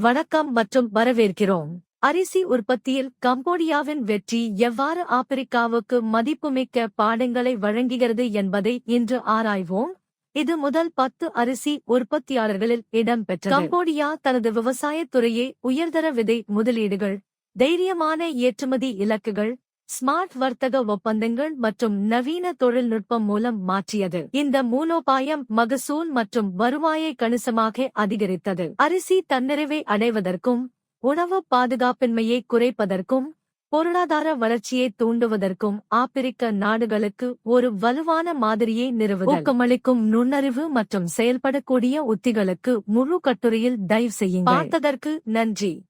வணக்கம் மற்றும் வரவேற்கிறோம். அரிசி உற்பத்தியில் கம்போடியாவின் வெற்றி எவ்வாறு ஆப்பிரிக்காவுக்கு மதிப்புமிக்க பாடங்களை வழங்குகிறது என்பதை இன்று ஆராய்வோம். இது முதல் பத்து அரிசி உற்பத்தியாளர்களில் இடம்பெற்ற கம்போடியா தனது விவசாயத் துறையை உயர்தர விதை முதலீடுகள் தைரியமான ஏற்றுமதி இலக்குகள் ஸ்மார்ட் வர்த்தக ஒப்பந்தங்கள் மற்றும் நவீன தொழில்நுட்பம் மூலம் மாற்றியது. இந்த மூலோபாயம் மகசூல் மற்றும் வருவாயை கணிசமாக அதிகரித்தது. அரிசி தன்னிறைவை அடைவதற்கும் உணவு பாதுகாப்பின்மையை குறைப்பதற்கும் பொருளாதார வளர்ச்சியை தூண்டுவதற்கும் ஆப்பிரிக்க நாடுகளுக்கு ஒரு வலுவான மாதிரியை நிறுவுதல். ஊக்கமளிக்கும் நுண்ணறிவு மற்றும் செயல்படக்கூடிய உத்திகளுக்கு முழு கட்டுரையில் தயவு செய்யுங்கள். பார்த்ததற்கு நன்றி.